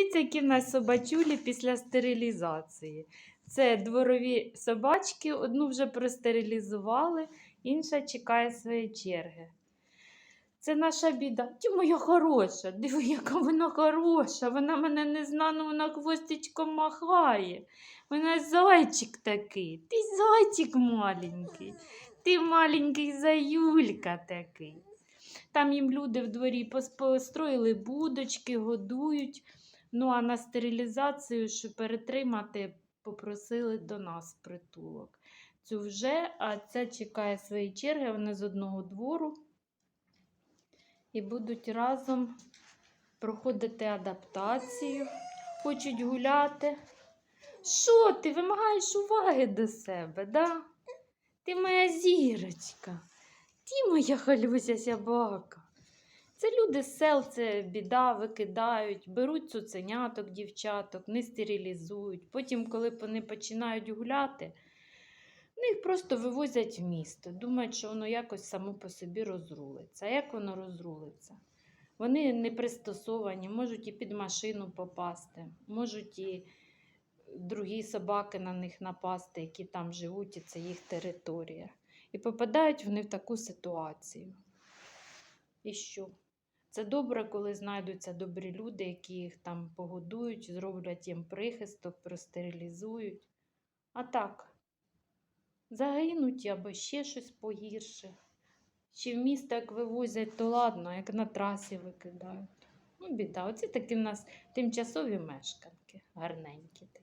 Подивіться, які в нас собачулі після стерилізації. Це дворові собачки, одну вже простерилізували, інша чекає своєї черги. Це наша біда. Ті моя хороша, диви, яка вона хороша. Вона мене не знано, вона хвостичком махає. Вона зайчик такий. Ти зайчик маленький. Ти маленький заюлька такий. Там їм люди в дворі пос- построїли будочки, годують. Ну а на стерилізацію, щоб перетримати, попросили до нас притулок. Цю вже, а ця чекає своєї черги, вони з одного двору і будуть разом проходити адаптацію, хочуть гуляти. Що ти вимагаєш уваги до себе, да? Ти моя зірочка, ти моя халюся собака. Це люди з сел, це біда, викидають, беруть цуценяток, дівчаток, не стерилізують. Потім, коли вони починають гуляти, ну, їх просто вивозять в місто. Думають, що воно якось само по собі розрулиться. А як воно розрулиться? Вони не пристосовані, можуть і під машину попасти, можуть і другі собаки на них напасти, які там живуть, і це їх територія. І попадають вони в таку ситуацію. І що? Це добре, коли знайдуться добрі люди, які їх там погодують, зроблять їм прихисток, простерилізують. А так, загинуть або ще щось погірше. Чи в місто як вивозять, то ладно, як на трасі викидають. Ну, біда. Оці такі в нас тимчасові мешканки, гарненькі такі.